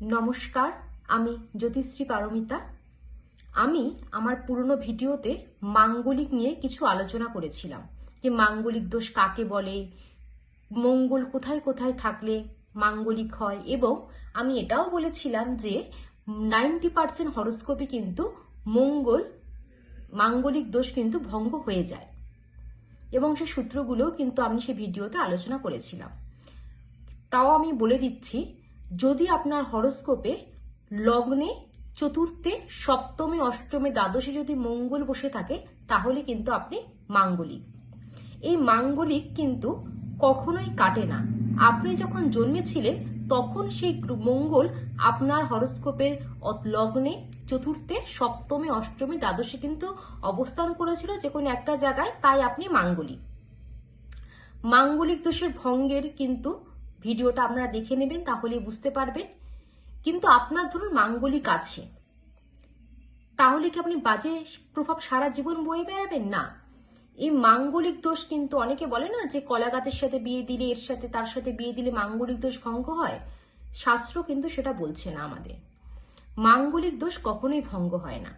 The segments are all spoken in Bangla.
নমস্কার, আমি জ্যোতিশ্রী পারমিতা। আমি আমার পুরনো ভিডিওতে মাঙ্গলিক নিয়ে কিছু আলোচনা করেছিলাম। যে মাঙ্গলিক দোষ কাকে বলে, মঙ্গল কোথায় কোথায় থাকলে মাঙ্গলিক হয়, এবং আমি এটাও বলেছিলাম যে নাইনটি পার্সেন্ট হরস্কোপে কিন্তু মঙ্গল, মাঙ্গলিক দোষ কিন্তু ভঙ্গ হয়ে যায়। এবং সে সূত্রগুলোও কিন্তু আমি সেই ভিডিওতে আলোচনা করেছিলাম। তাও আমি বলে দিচ্ছি যদি আপনার হরস্কোপে লগ্নে চতুর্থে, সপ্তমে, অষ্টমে, দ্বাদশে যদি মঙ্গল বসে থাকে, তাহলে কিন্তু আপনি মাঙ্গলিক। এই মাঙ্গলিক কিন্তু কখনোই কাটে না। আপনি যখন জন্মেছিলেন, তখন সেই মঙ্গল আপনার হরস্কোপের লগ্নে চতুর্থে, সপ্তমে, অষ্টমে, দ্বাদশে কিন্তু অবস্থান করেছিল যে কোনো একটা জায়গায়, তাই আপনি মাঙ্গলিক। মাঙ্গলিক দোষের ভঙ্গের কিন্তু ভিডিওটা আপনারা দেখে নেবেন তাহলে বুঝতে পারবেন। কিন্তু আপনার ধরুন মাঙ্গলিক আছে। তাহলে কি আপনি বাজে প্রভাব সারা জীবন বয়ে বেড়াবেন? না। এই মাঙ্গলিক দোষ কিন্তু অনেকে বলে না যে কলা গাছের সাথে বিয়ে দিলে, এর সাথে তার সাথে বিয়ে দিলে মাঙ্গলিক দোষ ভঙ্গ হয়? শাস্ত্র কিন্তু সেটা বলছে না আমাদের। মাঙ্গলিক দোষ কখনোই ভঙ্গ হয় না।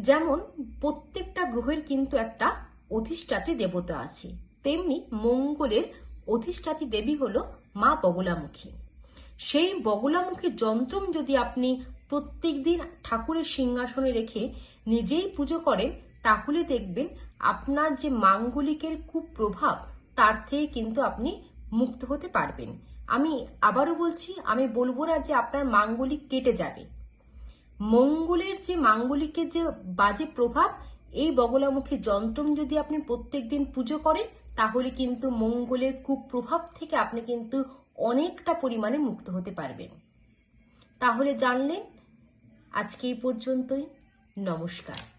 যেমন প্রত্যেকটা গ্রহের কিন্তু একটা অধিষ্ঠাত্রী দেবতা আছে, তেমনি মঙ্গলের অধিষ্ঠাত্রী দেবী হলো মা বগলামুখী। সেই বগলামুখী যন্ত্রম যদি আপনি প্রত্যেকদিন ঠাকুরের সিংহাসনে রেখে নিজেই পুজো করেন, তাহলে দেখবেন আপনার যে মাঙ্গলিকের কুপ্রভাব, তার থেকে কিন্তু আপনি মুক্ত হতে পারবেন। আমি আবারও বলছি, আমি বলব না যে আপনার মাঙ্গলিক কেটে যাবে। মঙ্গলের যে মাঙ্গলিকের যে বাজে প্রভাব, এই বগলামুখী যন্ত্রম যদি আপনি প্রত্যেক দিন পুজো করেন তাহলে কিন্তু মঙ্গলের কুপ্রভাব থেকে আপনি কিন্তু অনেকটা পরিমাণে মুক্ত হতে পারবেন। তাহলে জানলেন? আজকে এই পর্যন্তই। নমস্কার।